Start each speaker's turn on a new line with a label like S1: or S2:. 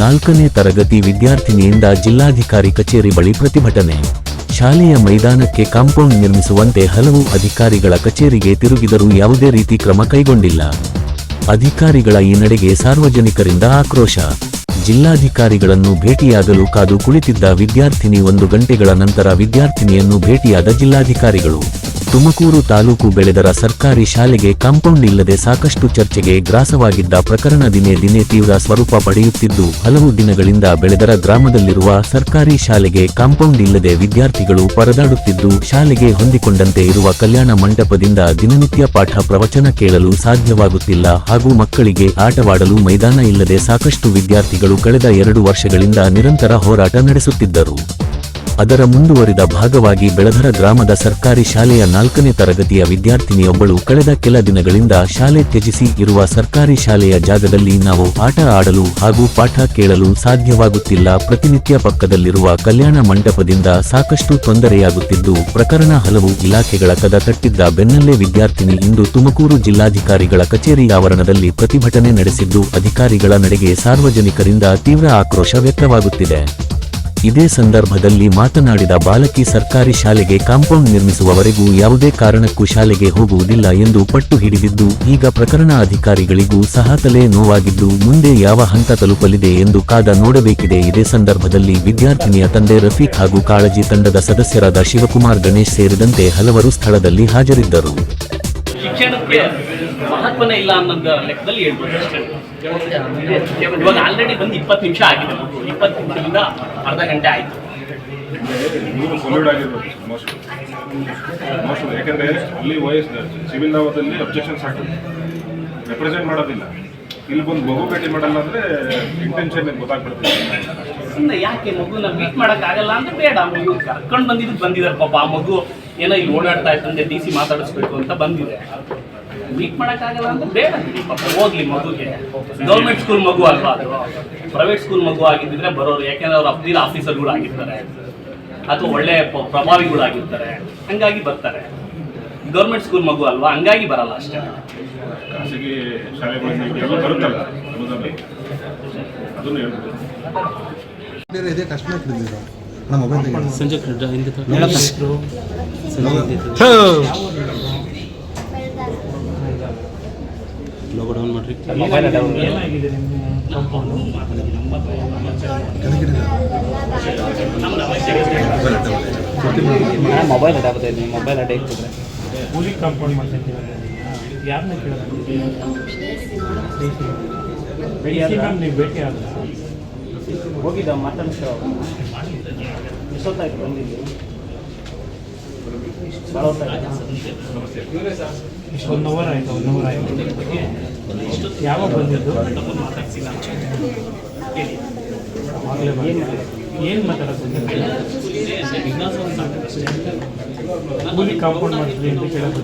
S1: ನಾಲ್ಕನೇ ತರಗತಿ ವಿದ್ಯಾರ್ಥಿನಿಯಿಂದ ಜಿಲ್ಲಾಧಿಕಾರಿ ಕಚೇರಿ ಬಳಿ ಪ್ರತಿಭಟನೆ. ಶಾಲೆಯ ಮೈದಾನಕ್ಕೆ ಕಾಂಪೌಂಡ್ ನಿರ್ಮಿಸುವಂತೆ ಹಲವು ಅಧಿಕಾರಿಗಳ ಕಚೇರಿಗೆ ತಿರುಗಿದರೂ ಯಾವುದೇ ರೀತಿ ಕ್ರಮ ಕೈಗೊಂಡಿಲ್ಲ. ಅಧಿಕಾರಿಗಳ ಈ ನಡೆಗೆ ಸಾರ್ವಜನಿಕರಿಂದ ಆಕ್ರೋಶ. ಜಿಲ್ಲಾಧಿಕಾರಿಗಳನ್ನು ಭೇಟಿಯಾಗಲು ಕಾದು ಕುಳಿತಿದ್ದ ವಿದ್ಯಾರ್ಥಿನಿ ಒಂದು ಗಂಟೆಗಳ ನಂತರ ವಿದ್ಯಾರ್ಥಿನಿಯನ್ನು ಭೇಟಿಯಾದ ಜಿಲ್ಲಾಧಿಕಾರಿಗಳು. ತುಮಕೂರು ತಾಲೂಕು ಬೆಳೆದರ ಸರ್ಕಾರಿ ಶಾಲೆಗೆ ಕಾಂಪೌಂಡ್ ಇಲ್ಲದೆ ಸಾಕಷ್ಟು ಚರ್ಚೆಗೆ ಗ್ರಾಸವಾಗಿದ್ದ ಪ್ರಕರಣ ದಿನೇ ದಿನೇ ತೀವ್ರ ಸ್ವರೂಪ ಪಡೆಯುತ್ತಿದ್ದು, ಹಲವು ದಿನಗಳಿಂದ ಬೆಳೆದರ ಗ್ರಾಮದಲ್ಲಿರುವ ಸರ್ಕಾರಿ ಶಾಲೆಗೆ ಕಾಂಪೌಂಡ್ ಇಲ್ಲದೆ ವಿದ್ಯಾರ್ಥಿಗಳು ಪರದಾಡುತ್ತಿದ್ದು, ಶಾಲೆಗೆ ಹೊಂದಿಕೊಂಡಂತೆ ಇರುವ ಕಲ್ಯಾಣ ಮಂಟಪದಿಂದ ದಿನನಿತ್ಯ ಪಾಠ ಪ್ರವಚನ ಕೇಳಲು ಸಾಧ್ಯವಾಗುತ್ತಿಲ್ಲ. ಹಾಗೂ ಮಕ್ಕಳಿಗೆ ಆಟವಾಡಲು ಮೈದಾನ ಇಲ್ಲದೆ ಸಾಕಷ್ಟು ವಿದ್ಯಾರ್ಥಿಗಳು ಕಳೆದ ಎರಡು ವರ್ಷಗಳಿಂದ ನಿರಂತರ ಹೋರಾಟ ನಡೆಸುತ್ತಿದ್ದರು. ಅದರ ಮುಂದುವರಿದ ಭಾಗವಾಗಿ ಬೆಳಧರ ಗ್ರಾಮದ ಸರ್ಕಾರಿ ಶಾಲೆಯ ನಾಲ್ಕನೇ ತರಗತಿಯ ವಿದ್ಯಾರ್ಥಿನಿಯೊಬ್ಬಳು ಕಳೆದ ಕೆಲ ದಿನಗಳಿಂದ ಶಾಲೆ ತ್ಯಜಿಸಿ ಇರುವ ಸರ್ಕಾರಿ ಶಾಲೆಯ ಜಾಗದಲ್ಲಿ ನಾವು ಆಟ ಆಡಲು ಹಾಗೂ ಪಾಠ ಕೇಳಲು ಸಾಧ್ಯವಾಗುತ್ತಿಲ್ಲ. ಪ್ರತಿನಿತ್ಯ ಪಕ್ಕದಲ್ಲಿರುವ ಕಲ್ಯಾಣ ಮಂಟಪದಿಂದ ಸಾಕಷ್ಟು ತೊಂದರೆಯಾಗುತ್ತಿದ್ದು, ಪ್ರಕರಣ ಹಲವು ಇಲಾಖೆಗಳ ಕದ ತಟ್ಟಿದ್ದ ಬೆನ್ನಲ್ಲೇ ವಿದ್ಯಾರ್ಥಿನಿ ಇಂದು ತುಮಕೂರು ಜಿಲ್ಲಾಧಿಕಾರಿಗಳ ಕಚೇರಿ ಆವರಣದಲ್ಲಿ ಪ್ರತಿಭಟನೆ ನಡೆಸಿದ್ದು, ಅಧಿಕಾರಿಗಳ ನಡೆಗೆ ಸಾರ್ವಜನಿಕರಿಂದ ತೀವ್ರ ಆಕ್ರೋಶ ವ್ಯಕ್ತವಾಗುತ್ತಿದೆ. ಇದೇ ಸಂದರ್ಭದಲ್ಲಿ ಮಾತನಾಡಿದ ಬಾಲಕಿ ಸರ್ಕಾರಿ ಶಾಲೆಗೆ ಕಾಂಪೌಂಡ್ ನಿರ್ಮಿಸುವವರೆಗೂ ಯಾವುದೇ ಕಾರಣಕ್ಕೂ ಶಾಲೆಗೆ ಹೋಗುವುದಿಲ್ಲ ಎಂದು ಪಟ್ಟು ಹಿಡಿದಿದ್ದು, ಈಗ ಪ್ರಕರಣ ಅಧಿಕಾರಿಗಳಿಗೂ ಸಹ ತಲೆ ನೋವಾಗಿದ್ದು, ಮುಂದೆ ಯಾವ ಹಂತ ತಲುಪಲಿದೆ ಎಂದು ಕಾದ ನೋಡಬೇಕಿದೆ. ಇದೇ ಸಂದರ್ಭದಲ್ಲಿ ವಿದ್ಯಾರ್ಥಿನಿಯ ತಂದೆ ರಫೀಕ್ ಹಾಗೂ ಕಾಳಜಿ ತಂಡದ ಸದಸ್ಯರಾದ ಶಿವಕುಮಾರ್ ಗಣೇಶ್ ಸೇರಿದಂತೆ ಹಲವರು ಸ್ಥಳದಲ್ಲಿ ಹಾಜರಿದ್ದರು.
S2: ಶಿಕ್ಷಣಕ್ಕೆ ಮಹತ್ವನೇ ಇಲ್ಲ ಅನ್ನೋದ ಲೆಕ್ಕದಲ್ಲಿ ಹೇಳ್ಬೋದು ಅಷ್ಟೇ. ಇವಾಗ ಆಲ್ರೆಡಿ ಬಂದು ಇಪ್ಪತ್ತು ನಿಮಿಷ ಆಗಿದೆ ಇಪ್ಪತ್ತು ನಿಮಿಷದಿಂದ ಅರ್ಧ ಗಂಟೆ ಆಯಿತು.
S3: ಇವರು ಸೊಲ್ಯೂಡ್ ಆಗಿರ್ಬೇಕು ಮೋಸ್ಟ್ ಮೋಸ್ಟ್ ಯಾಕಂದ್ರೆ ಅಲ್ಲಿ ವಯಸ್ಸು ಸಿವಿಲ್ ಲಾವದಲ್ಲಿ ಅಬ್ಜೆಕ್ಷನ್ಸ್ ಹಾಕಿದ್ರು ರೆಪ್ರೆಸೆಂಟ್ ಮಾಡೋದಿಲ್ಲ. ಇಲ್ಲಿ ಬಂದು ಮಗು ಭೇಟಿ ಮಾಡಲ್ಲ ಅಂದ್ರೆ ಇಂಟೆನ್ಷನ್ ಗೊತ್ತಾಗ್ಬಿಡ್ತದೆ
S2: ಸುಮ್ಮನೆ ಯಾಕೆ ಮಗುನ ಮೀಟ್ ಮಾಡೋಕ್ಕಾಗಲ್ಲ ಅಂದ್ರೆ ಬೇಡ. ಮಗು ಕರ್ಕೊಂಡು ಬಂದಿದ್ದು ಬಂದಿದ್ದಾರೆ ಪಾಪ. ಆ ಮಗು ಏನೋ ಇಲ್ಲಿ ಓಡಾಡ್ತಾ ಇತ್ತಂದ್ರೆ ಡಿ ಸಿ ಮಾತಾಡಿಸ್ಬೇಕು ಅಂತ ಬಂದಿದೆ. ಮೀಟ್ ಮಾಡೋಕ್ಕಾಗಲ್ಲ ಅಂತ ಬೇಡ. ಪಾಪ ಹೋಗ್ಲಿ ಮಗುಗೆ. ಗೌರ್ಮೆಂಟ್ ಸ್ಕೂಲ್ ಮಗು ಅಲ್ವಾ? ಅದು ಪ್ರೈವೇಟ್ ಸ್ಕೂಲ್ ಮಗು ಆಗಿದ್ದಿದ್ರೆ ಬರೋರು ಯಾಕೆಂದ್ರೆ ಅವ್ರು ಅಫ್ದೀರ್ ಆಫೀಸರ್ಗಳು ಆಗಿರ್ತಾರೆ. ಅಥವಾ ಒಳ್ಳೆ ಪ್ರಭಾವಿಗಳಾಗಿರ್ತಾರೆ ಹಂಗಾಗಿ ಬರ್ತಾರೆ. ಗೌರ್ಮೆಂಟ್ ಸ್ಕೂಲ್ ಮಗು ಅಲ್ವಾ? ಹಂಗಾಗಿ ಬರಲ್ಲ ಅಷ್ಟೇ.
S3: ಖಾಸಗಿ ಶಾಲೆಗಳಲ್ಲಿ ಎಲ್ಲ ಬರುತ್ತಲ್ಲ ಅನ್ನೋದನ್ನ ಅದನ್ನು ಹೇಳ್ಬೋದು.
S4: ಬೇರೆ ಇದೆ ಕಷ್ಟ ನಮ್ಮ ಮೊಬೈಲ್ ತೆಗೆದು
S5: ಸಂಜೆ ಹಿಂದೆ ಲೋಗೋ ಡೌನ್ ಮಾಡ್ರಿ.
S6: ಮೊಬೈಲ್ ಅಡ್ಡ ಬರ್ತೈತೆ ನೀವು ಮೊಬೈಲ್ ಅಡ್ಡ ಇಟ್ಟಿದ್ರೆ.
S7: ಕೂಲಿ ಕಾಂಪೌಂಡ್ ಮಾಡ್ತಿರ್ತೀವಿ ಯಾರನ್ನ ಕೇಳೋದು? ನೀವು ಭೇಟಿ ಆದ್ರೆ?
S6: ಹೋಗಿದ್ದ ಮಾತಾಡ್ಸೋ ಎಷ್ಟೊತ್ತಾಯ್ತು ಬಂದಿದ್ದು?
S7: ಒನ್ ಅವರ್ ಆಯಿತು ಒನ್ ಅವರ್ ಆಯಿತು. ಯಾವಾಗ ಬಂದಿದ್ದು? ಆಗಲೇ ಏನು ಮಾತಾಡೋದು? ಕೂಲಿ ಕಾಂಪೌಂಡ್ ಮಾಡ್ತೀವಿ ಅಂತ ಕೇಳೋದು.